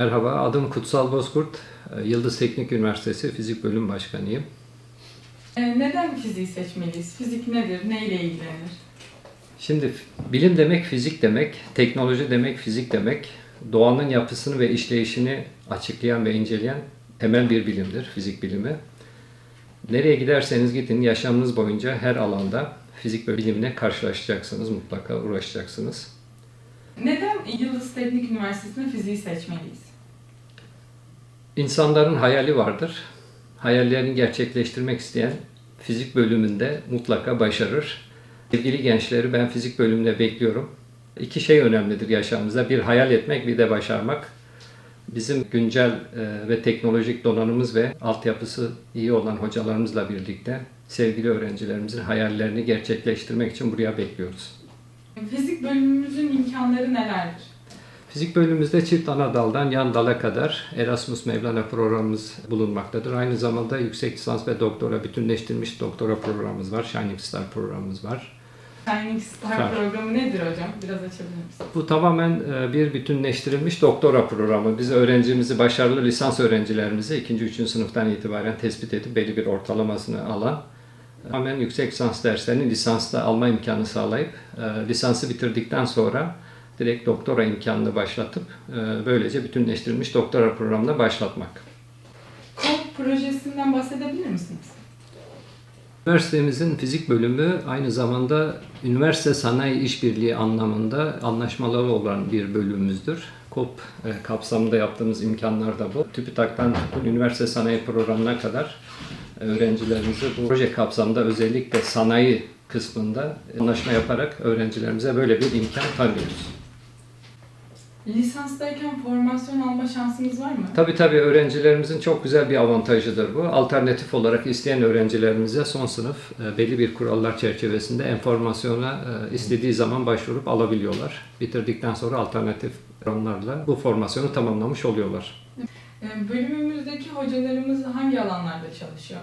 Merhaba, adım Kutsal Bozkurt. Ee, Yıldız Teknik Üniversitesi Fizik Bölüm Başkanıyım. Ee, Neden fiziği seçmeliyiz? Fizik nedir? Neyle ilgilenir? Şimdi bilim demek fizik demek, teknoloji demek fizik demek. Doğanın yapısını ve işleyişini açıklayan ve inceleyen temel bir bilimdir fizik bilimi. Nereye giderseniz gidin yaşamınız boyunca her alanda fizik ve bilimle karşılaşacaksınız, mutlaka uğraşacaksınız. Neden Yıldız Teknik Üniversitesi'nde fiziği seçmeliyiz? İnsanların hayali vardır. Hayallerini gerçekleştirmek isteyen fizik bölümünde mutlaka başarır. Sevgili gençleri ben fizik bölümüne bekliyorum. İki şey önemlidir yaşamımızda. Bir hayal etmek, bir de başarmak. Bizim güncel e, ve teknolojik donanımız ve altyapısı iyi olan hocalarımızla birlikte sevgili öğrencilerimizin hayallerini gerçekleştirmek için buraya bekliyoruz. Fizik bölümümüzün imkanları nelerdir? Fizik bölümümüzde çift ana daldan yan dala kadar Erasmus Mevlana programımız bulunmaktadır. Aynı zamanda yüksek lisans ve doktora bütünleştirilmiş doktora programımız var. Shining Star programımız var. Shining Star Star. programı nedir hocam? Biraz açabilir misiniz? Bu tamamen e, bir bütünleştirilmiş doktora programı. Biz öğrencimizi, başarılı lisans öğrencilerimizi 2. 3. sınıftan itibaren tespit edip belli bir ortalamasını alan tamamen yüksek lisans derslerini lisansta alma imkanı sağlayıp e, lisansı bitirdikten sonra direkt doktora imkanını başlatıp e, böylece bütünleştirilmiş doktora programına başlatmak. KOP projesinden bahsedebilir misiniz? Üniversitemizin fizik bölümü aynı zamanda üniversite sanayi işbirliği anlamında anlaşmaları olan bir bölümümüzdür. KOP e, kapsamında yaptığımız imkanlar da bu. TÜBİTAK'tan üniversite sanayi programına kadar e, öğrencilerimizi bu proje kapsamında özellikle sanayi kısmında anlaşma yaparak öğrencilerimize böyle bir imkan tanıyoruz. Lisanstayken formasyon alma şansımız var mı? Tabii tabii öğrencilerimizin çok güzel bir avantajıdır bu. Alternatif olarak isteyen öğrencilerimize son sınıf e, belli bir kurallar çerçevesinde enformasyona e, istediği zaman başvurup alabiliyorlar. Bitirdikten sonra alternatif programlarla bu formasyonu tamamlamış oluyorlar. Ee, Bölümümüzdeki hocalarımız hangi alanlarda çalışıyor?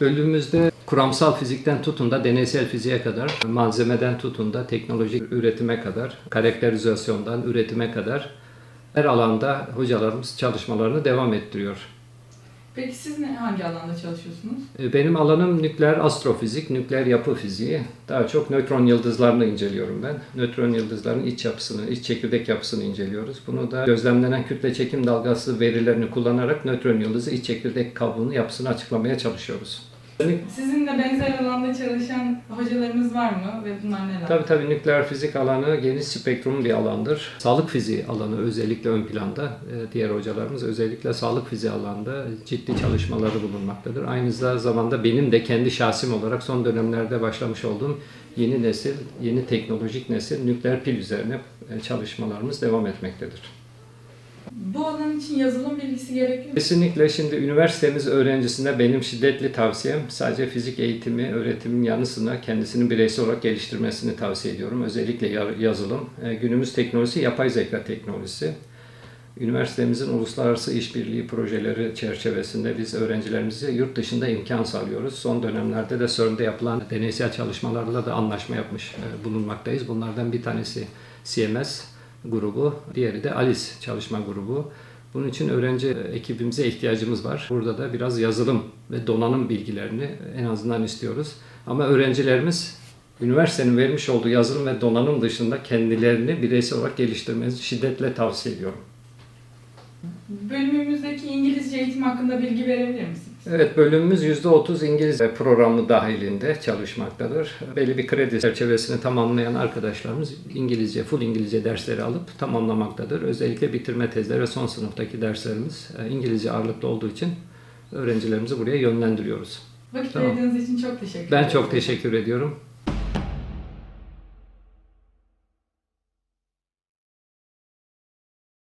Bölümümüzde kuramsal fizikten tutun da deneysel fiziğe kadar, malzemeden tutun da teknolojik üretime kadar, karakterizasyondan üretime kadar her alanda hocalarımız çalışmalarını devam ettiriyor. Peki siz ne, hangi alanda çalışıyorsunuz? E, Benim alanım nükleer astrofizik, nükleer yapı fiziği. Daha çok nötron yıldızlarını inceliyorum ben. Nötron yıldızların iç yapısını, iç çekirdek yapısını inceliyoruz. Bunu da gözlemlenen kütle çekim dalgası verilerini kullanarak nötron yıldızı iç çekirdek kabuğunun yapısını açıklamaya çalışıyoruz. Sizinle benzer alanda çalışan hocalarımız var mı ve bunlar neler? Tabii tabii nükleer fizik alanı geniş spektrum bir alandır. Sağlık fiziği alanı özellikle ön planda. Ee, Diğer hocalarımız özellikle sağlık fiziği alanında ciddi çalışmaları bulunmaktadır. Aynı zamanda benim de kendi şahsim olarak son dönemlerde başlamış olduğum yeni nesil, yeni teknolojik nesil nükleer pil üzerine e, çalışmalarımız devam etmektedir. Bu alan için yazılım bilgisi gerekiyor mu? Kesinlikle şimdi üniversitemiz öğrencisine benim şiddetli tavsiyem sadece fizik eğitimi, öğretimin yanı sıra kendisini bireysel olarak geliştirmesini tavsiye ediyorum. Özellikle ya- yazılım. E, Günümüz teknolojisi yapay zeka teknolojisi. Üniversitemizin uluslararası işbirliği projeleri çerçevesinde biz öğrencilerimize yurt dışında imkan sağlıyoruz. Son dönemlerde de CERN'de yapılan deneysel çalışmalarla da anlaşma yapmış e, bulunmaktayız. Bunlardan bir tanesi CMS grubu, diğeri de ALICE çalışma grubu. Bunun için öğrenci ekibimize ihtiyacımız var. Burada da biraz yazılım ve donanım bilgilerini en azından istiyoruz. Ama öğrencilerimiz üniversitenin vermiş olduğu yazılım ve donanım dışında kendilerini bireysel olarak geliştirmenizi şiddetle tavsiye ediyorum. Bölümümüzdeki İngilizce eğitim hakkında bilgi verebilir misiniz? Evet bölümümüz %30 İngilizce programı dahilinde çalışmaktadır. Belli bir kredi çerçevesini tamamlayan arkadaşlarımız İngilizce, full İngilizce dersleri alıp tamamlamaktadır. Özellikle bitirme tezleri ve son sınıftaki derslerimiz e, İngilizce ağırlıklı olduğu için öğrencilerimizi buraya yönlendiriyoruz. Vakit Tamam. ayırdığınız için çok teşekkür ederim. Ben çok teşekkür ediyorum.